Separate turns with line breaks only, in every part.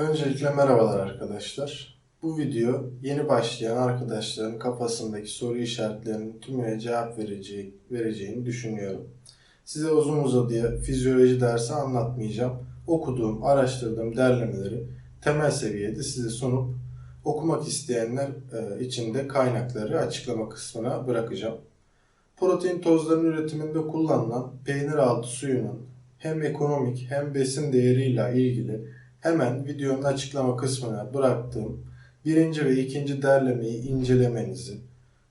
Öncelikle merhabalar arkadaşlar. Bu video yeni başlayan arkadaşların kafasındaki soru işaretlerinin tümüne cevap vereceği, vereceğini düşünüyorum. Size uzun uzadıya fizyoloji dersi anlatmayacağım. Okuduğum, araştırdığım derlemeleri temel seviyede size sunup okumak isteyenler e, için de kaynakları açıklama kısmına bırakacağım. Protein tozlarının üretiminde kullanılan peynir altı suyunun hem ekonomik hem besin değeriyle ilgili hemen videonun açıklama kısmına bıraktığım birinci ve ikinci derlemeyi incelemenizi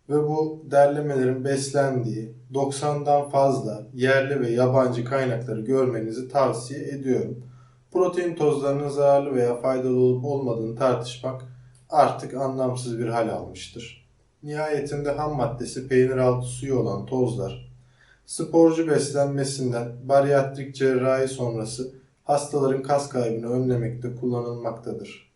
ve bu derlemelerin beslendiği 90'dan fazla yerli ve yabancı kaynakları görmenizi tavsiye ediyorum. Protein tozlarının zararlı veya faydalı olup olmadığını tartışmak artık anlamsız bir hal almıştır. Nihayetinde ham maddesi peynir altı suyu olan tozlar, sporcu beslenmesinden baryatrik cerrahi sonrası hastaların kas kaybını önlemekte kullanılmaktadır.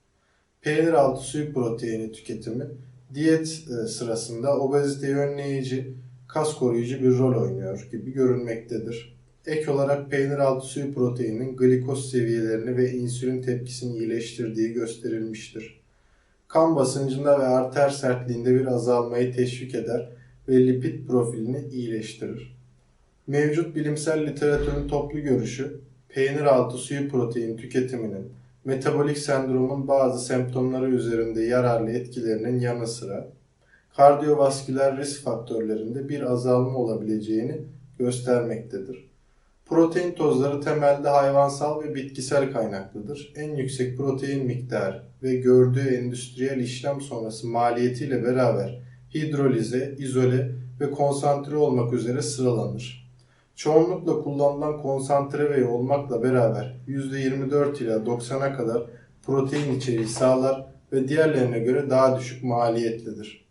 Peynir altı suyu proteini tüketimi diyet e, sırasında obeziteyi önleyici, kas koruyucu bir rol oynuyor gibi görünmektedir. Ek olarak peynir altı suyu proteinin glikoz seviyelerini ve insülin tepkisini iyileştirdiği gösterilmiştir. Kan basıncında ve arter sertliğinde bir azalmayı teşvik eder ve lipid profilini iyileştirir. Mevcut bilimsel literatürün toplu görüşü peynir altı suyu protein tüketiminin metabolik sendromun bazı semptomları üzerinde yararlı etkilerinin yanı sıra kardiyovasküler risk faktörlerinde bir azalma olabileceğini göstermektedir. Protein tozları temelde hayvansal ve bitkisel kaynaklıdır. En yüksek protein miktarı ve gördüğü endüstriyel işlem sonrası maliyetiyle beraber hidrolize, izole ve konsantre olmak üzere sıralanır. Çoğunlukla kullanılan konsantre ve olmakla beraber %24 ila 90'a kadar protein içeriği sağlar ve diğerlerine göre daha düşük maliyetlidir.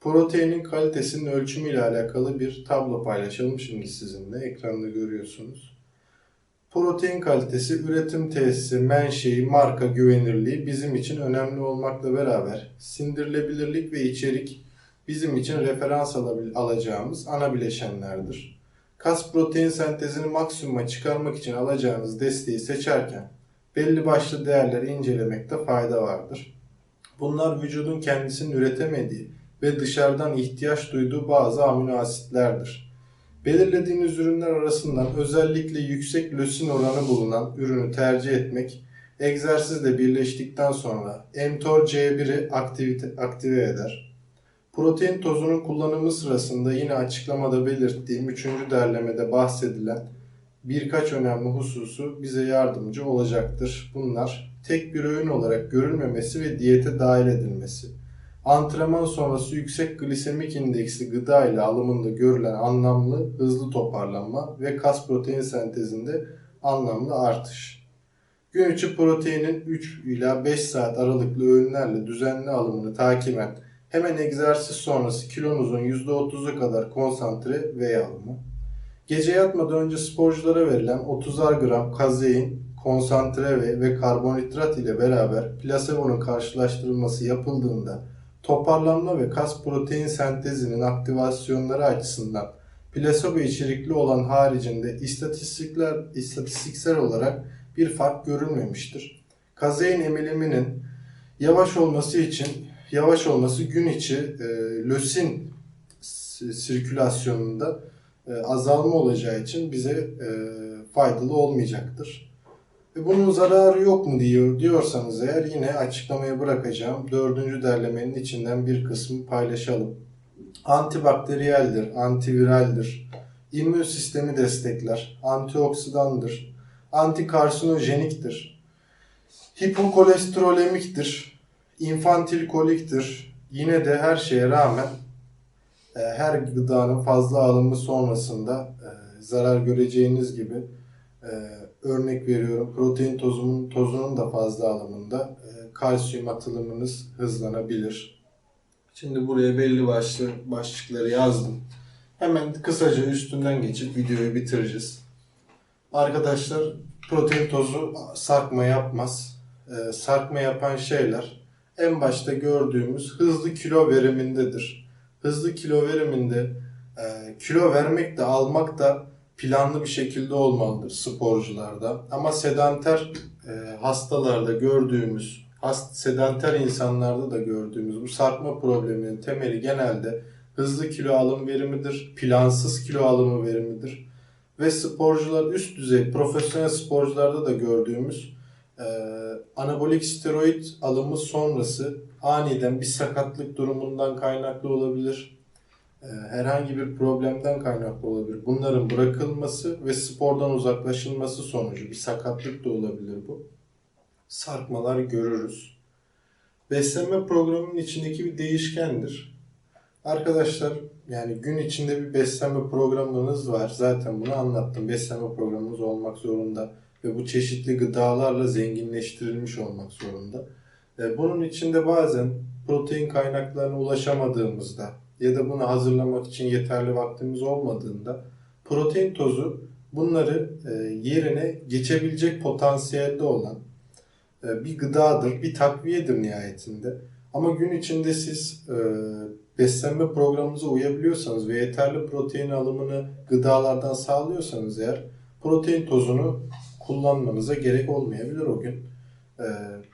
Proteinin kalitesinin ölçümü ile alakalı bir tablo paylaşalım şimdi sizinle. Ekranda görüyorsunuz. Protein kalitesi, üretim tesisi, menşei, marka güvenirliği bizim için önemli olmakla beraber sindirilebilirlik ve içerik bizim için referans alacağımız ana bileşenlerdir. Kas protein sentezini maksimuma çıkarmak için alacağınız desteği seçerken belli başlı değerleri incelemekte fayda vardır. Bunlar vücudun kendisinin üretemediği ve dışarıdan ihtiyaç duyduğu bazı amino asitlerdir. Belirlediğiniz ürünler arasından özellikle yüksek lösin oranı bulunan ürünü tercih etmek, egzersizle birleştikten sonra mTOR C1'i aktive eder. Protein tozunun kullanımı sırasında yine açıklamada belirttiğim 3. derlemede bahsedilen birkaç önemli hususu bize yardımcı olacaktır. Bunlar tek bir öğün olarak görülmemesi ve diyete dahil edilmesi antrenman sonrası yüksek glisemik indeksli gıda ile alımında görülen anlamlı hızlı toparlanma ve kas protein sentezinde anlamlı artış. Gün içi proteinin 3 ila 5 saat aralıklı öğünlerle düzenli alımını takiben hemen egzersiz sonrası kilonuzun %30'u kadar konsantre ve alımı. Gece yatmadan önce sporculara verilen 30'ar gram kazein, konsantre ve, ve karbonhidrat ile beraber plasebonun karşılaştırılması yapıldığında toparlanma ve kas protein sentezinin aktivasyonları açısından plasebo içerikli olan haricinde istatistikler istatistiksel olarak bir fark görülmemiştir. Kazein emiliminin yavaş olması için yavaş olması gün içi e, lösin sirkülasyonunda e, azalma olacağı için bize e, faydalı olmayacaktır. E bunun zararı yok mu diyor diyorsanız eğer yine açıklamaya bırakacağım. Dördüncü derlemenin içinden bir kısmı paylaşalım. Antibakteriyeldir, antiviraldir, immün sistemi destekler, antioksidandır, antikarsinojeniktir, hipokolesterolemiktir, infantil koliktir. Yine de her şeye rağmen e, her gıdanın fazla alımı sonrasında e, zarar göreceğiniz gibi örnek veriyorum protein tozunun, tozunun da fazla alımında e, kalsiyum atılımınız hızlanabilir. Şimdi buraya belli başlı başlıkları yazdım. Hemen kısaca üstünden geçip videoyu bitireceğiz. Arkadaşlar protein tozu sarkma yapmaz. E, sarkma yapan şeyler en başta gördüğümüz hızlı kilo verimindedir. Hızlı kilo veriminde e, kilo vermek de almak da planlı bir şekilde olmalıdır sporcularda. Ama sedanter e, hastalarda gördüğümüz, hast sedanter insanlarda da gördüğümüz bu sarkma probleminin temeli genelde hızlı kilo alım verimidir, plansız kilo alımı verimidir. Ve sporcular üst düzey profesyonel sporcularda da gördüğümüz e, anabolik steroid alımı sonrası aniden bir sakatlık durumundan kaynaklı olabilir. E, herhangi bir problemden kaynaklı olabilir. Bunların bırakılması ve spordan uzaklaşılması sonucu bir sakatlık da olabilir bu. Sarkmalar görürüz. Beslenme programının içindeki bir değişkendir. Arkadaşlar yani gün içinde bir beslenme programınız var. Zaten bunu anlattım. Beslenme programınız olmak zorunda ve bu çeşitli gıdalarla zenginleştirilmiş olmak zorunda. E, Bunun içinde bazen protein kaynaklarına ulaşamadığımızda ya da bunu hazırlamak için yeterli vaktimiz olmadığında protein tozu bunları e, yerine geçebilecek potansiyelde olan e, bir gıdadır, bir takviyedir nihayetinde. Ama gün içinde siz beslenme programınıza uyabiliyorsanız ve yeterli protein alımını gıdalardan sağlıyorsanız eğer protein tozunu kullanmanıza gerek olmayabilir o gün. E,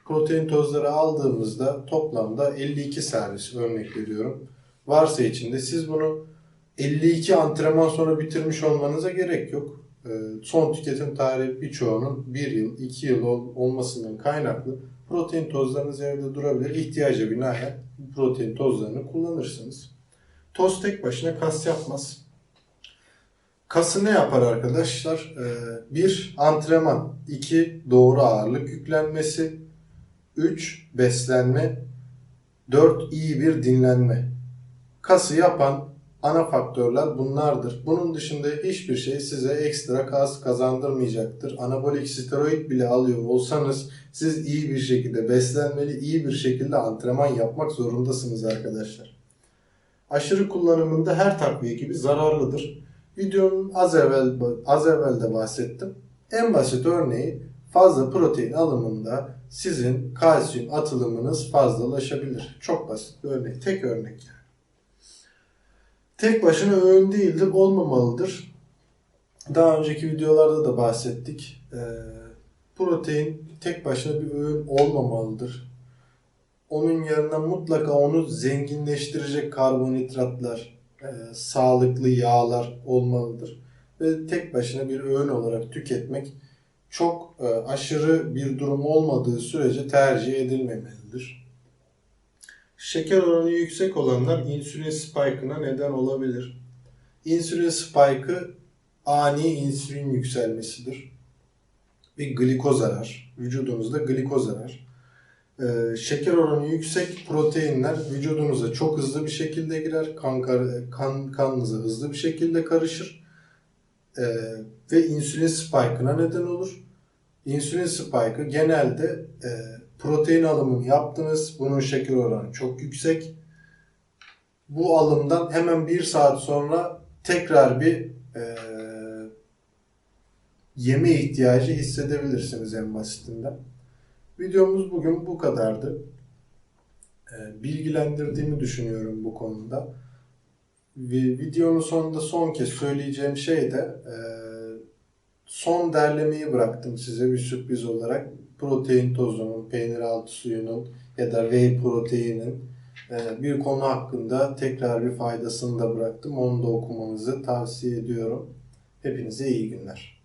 protein tozları aldığımızda toplamda 52 servis örnek veriyorum. Varsa içinde siz bunu 52 antrenman sonra bitirmiş olmanıza gerek yok. E, son tüketim tarihi birçoğunun 1 yıl, 2 yıl ol- olmasından kaynaklı protein tozlarınız evde durabilir. İhtiyaca binaen protein tozlarını kullanırsınız. Toz tek başına kas yapmaz. Kası ne yapar arkadaşlar? Ee, bir antrenman, iki doğru ağırlık yüklenmesi, üç beslenme, dört iyi bir dinlenme. Kası yapan ana faktörler bunlardır. Bunun dışında hiçbir şey size ekstra kas kazandırmayacaktır. Anabolik steroid bile alıyor olsanız siz iyi bir şekilde beslenmeli, iyi bir şekilde antrenman yapmak zorundasınız arkadaşlar. Aşırı kullanımında her takviye gibi zararlıdır. Videonun az evvel az evvel de bahsettim. En basit örneği fazla protein alımında sizin kalsiyum atılımınız fazlalaşabilir. Çok basit bir örnek. Tek örnek yani. Tek başına öğün değildir, olmamalıdır. Daha önceki videolarda da bahsettik. Ee, protein tek başına bir öğün olmamalıdır. Onun yerine mutlaka onu zenginleştirecek karbonhidratlar, e, sağlıklı yağlar olmalıdır. Ve tek başına bir öğün olarak tüketmek çok e, aşırı bir durum olmadığı sürece tercih edilmemelidir. Şeker oranı yüksek olanlar insülin spike'ına neden olabilir. İnsülin spike'ı ani insülin yükselmesidir. Bir glikoz arar. Vücudunuzda glikoz arar. Ee, şeker oranı yüksek proteinler vücudunuza çok hızlı bir şekilde girer. Kan, kan kanınıza hızlı bir şekilde karışır. Ee, ve insülin spike'ına neden olur. İnsülin spike'ı genelde e, protein alımını yaptınız. Bunun şeker oranı çok yüksek. Bu alımdan hemen bir saat sonra tekrar bir e, yeme ihtiyacı hissedebilirsiniz en basitinden. Videomuz bugün bu kadardı. E, bilgilendirdiğimi düşünüyorum bu konuda. Videonun sonunda son kez söyleyeceğim şey de e, son derlemeyi bıraktım size bir sürpriz olarak. Protein tozunun, peynir altı suyunun ya da whey proteinin e, bir konu hakkında tekrar bir faydasını da bıraktım. Onu da okumanızı tavsiye ediyorum. Hepinize iyi günler.